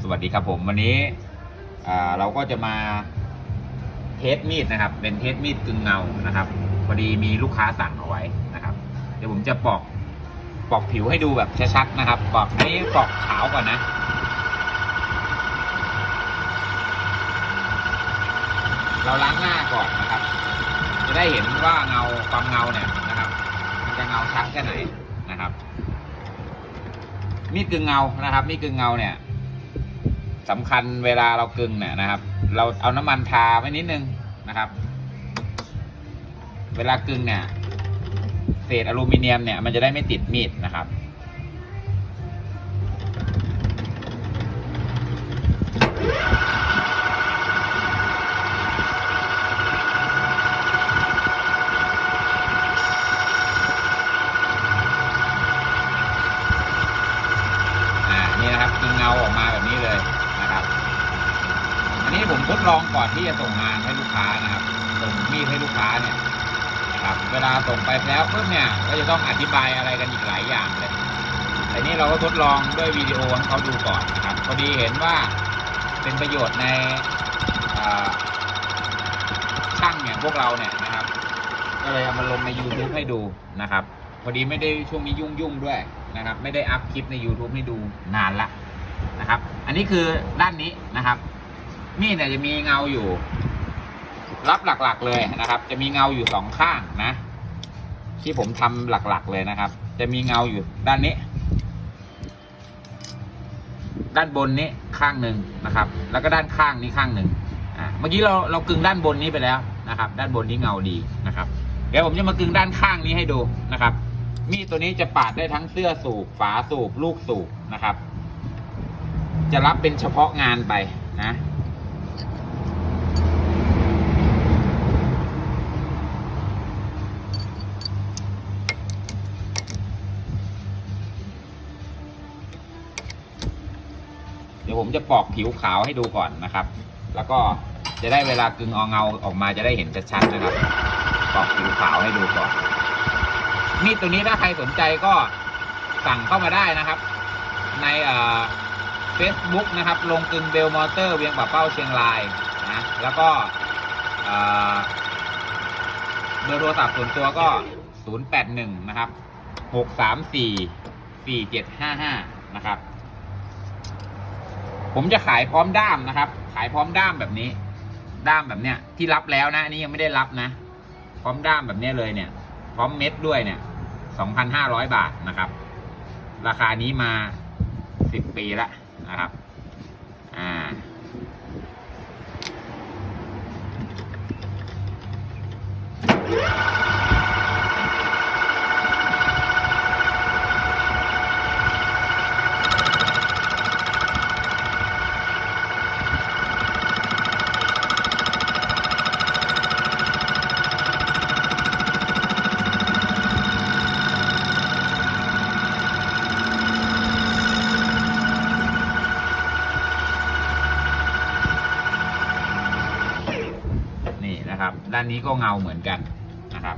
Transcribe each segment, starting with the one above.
สวัสดีครับผมวันนี้เราก็จะมาเทสมีดนะครับ เป็นเทสมีดกึ่งเงานะครับพอดีมีลูกค้าสั่งเอาไว้นะครับ เดี๋ยวผมจะปอกปอกผิวให้ดูแบบชัดๆนะครับ ปอกนี้ปอกขาวก่อนนะเราล้างหน้าก่อนนะครับ จะได้เห็นว่าเงาความเงาเนี่ยนะครับ มันจะเงาชัดแค่ไหนนะครับมีดกึ่งเงานะครับมีดกึ่งเงาเนี่ย สำคัญเวลาเรากึ่งเนี่ยนะครับ เราเอาน้ำมันทาไว้นิดนึงนะครับ เวลากึ่งเนี่ยเศษอลูมิเนียมเนี่ยมันจะได้ไม่ติดมีดนะครับอานี่นะครับกึ่งเงาออกมาแบบนี้เลยนะครับ อั นี้ผมทดลองก่อนที่จะส่งงานให้ลูกค้านะครับส่งมีดให้ลูกค้าเนี่ยนะครับเวลาส่งไปแล้วปุ๊บเนี่ยก็จะต้องอธิบายอะไรกันอีกหลายอย่างเลยแต่นี่เราก็ทดลองด้วยวิดีโอให้เขาดูก่อนนะครับพอดีเห็นว่าเป็นประโยชน์ในอ่าช่างเนี่ยพวกเราเนี่ยนะครับ ก็เลยเอามาลงใน YouTube ให้ดูนะครับ พอดีไม่ได้ช่วงนี้ยุ่งยุ่งด้วยนะครับ ไม่ได้อัพคลิปใน YouTube ให้ดูนานละนะครับ อันนี้คือด้านนี้นะครับ มีดเนี่ยจะมีเงาอยู่ รับหลักๆเลยนะครับ จะมีเงาอยู่สองข้างนะ ที่ผมทำหลักๆเลยนะครับ จะมีเงาอยู่ด้านนี้ ด้านบนนี้ข้างหนึ่งนะครับ แล้วก็ด้านข้างนี้ข้างหนึ่งอ่าเมื่อกี้เราเรากึงด้านบนนี้ไปแล้วนะครับ ด้านบนนี้เงาดีนะครับเดี๋ยวผมจะมากึงด้านข้างนี้ให้ดูนะครับ มีดตัวนี้จะปาดได้ทั้งเสื้อสูบฝาสูบลูกสูบนะครับ จะรับเป็นเฉพาะงานไปนะ เดี๋ยวผมจะปอกผิวขาวให้ดูก่อนนะครับ แล้วก็จะได้เวลากึงเอาเงาออกมาจะได้เห็นชัดๆนะครับ ปอกผิวขาวให้ดูก่อน มีดตัวนี้ถ้าใครสนใจก็สั่งเข้ามาได้นะครับ ในเฟซบุ๊กนะครับ ลงกึงเบลมอเตอร์เวียงป่าเป้าเชียงรายนะแล้วก็เบอร์โทรศัพท์ส่วนตัวก็ 081 นะครับ 634 4755 นะครับ ผมจะขายพร้อมด้ามนะครับ ขายพร้อมด้ามแบบนี้ ด้ามแบบเนี้ยที่รับแล้วนะอันนี้ยังไม่ได้รับนะ พร้อมด้ามแบบเนี้ยเลยเนี่ย พร้อมเม็ดด้วยเนี่ยสองพันห้าร้อยบาทนะครับ ราคานี้มาสิบปีละนะครับ อ่า นะครับ ด้านนี้ก็เงาเหมือนกันนะครับ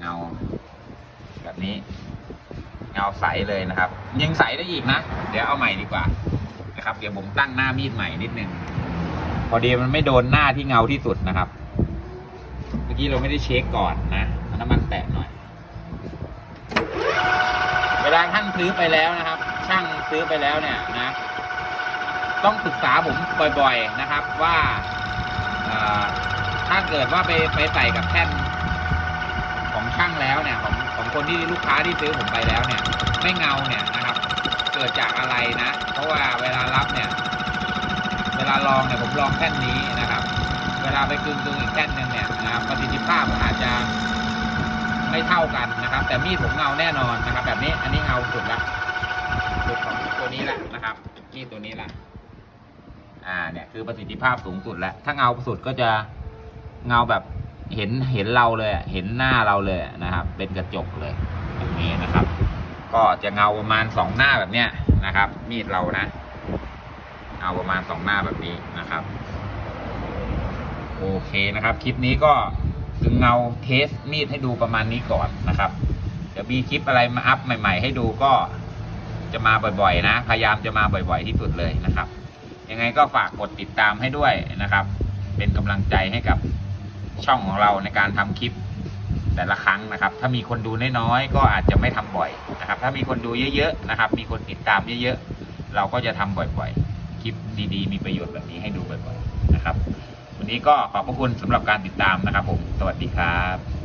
เงา แบบนี้ เงาใสเลยนะครับ ยังใสได้อีกนะ เดี๋ยวเอาใหม่ดีกว่านะครับ เดี๋ยวผมตั้งหน้ามีดใหม่นิดนึงพอดีมันไม่โดนหน้าที่เงาที่สุดนะครับ เมื่อกี้เราไม่ได้เช็คก่อนนะน้ำมันแตะหน่อย เวลาท่านซื้อไปแล้วนะครับ ช่างซื้อไปแล้วเนี่ยนะ ต้องปรึกษาผมบ่อย ๆนะครับ ว่า ถ้าเกิดว่าไปไปใส่กับแท่นของช่างแล้วเนี่ยของของคนที่ลูกค้าที่ซื้อผมไปแล้วเนี่ย ไม่เงาเนี่ยนะครับ เกิดจากอะไรนะ เพราะว่าเวลารับเนี่ย เวลาลองเนี่ยผมลองแท่นนี้นะครับ เวลาไปกึ่งกึ่งอีกแท่นหนึ่งเนี่ยนะครับประสิทธิภาพอาจจะไม่เท่ากันนะครับ แต่มีดผมเงาแน่นอนนะครับ แบบนี้อันนี้เงาสุดละสุดของตัวนี้ละนะครับมีดตัวนี้ละ อ่าเนี่ยคือประสิทธิภาพสูงสุดแล้ว ถ้าเงาสุดก็จะเงาแบบเห็นเห็นเราเลยเห็นหน้าเราเลยนะครับ เป็นกระจกเลยแบบนี้นะครับ ก็จะเงาประมาณสองหน้าแบบเนี้ยนะครับ มีดเรานะเงาประมาณสองหน้าแบบนี้นะครับโอเคนะครับ คลิปนี้ก็ถึงเงาเทสมีดให้ดูประมาณนี้ก่อนนะครับเดี๋ยวมีคลิปอะไรมาอัพใหม่ ๆ ให้ดูก็จะมาบ่อยๆ นะ พยายามจะมาบ่อย ๆ ที่สุดเลยนะครับ ยังไงก็ฝากกดติดตามให้ด้วยนะครับ เป็นกำลังใจให้กับช่องของเราในการทำคลิปแต่ละครั้งนะครับ ถ้ามีคนดูน้อยๆก็อาจจะไม่ทำบ่อยนะครับ ถ้ามีคนดูเยอะๆนะครับ มีคนติดตามเยอะๆ เราก็จะทำบ่อยๆ คลิปดีๆ มีประโยชน์แบบนี้ให้ดูบ่อยๆนะครับ วันนี้ก็ขอบพระคุณสำหรับการติดตามนะครับผม สวัสดีครับ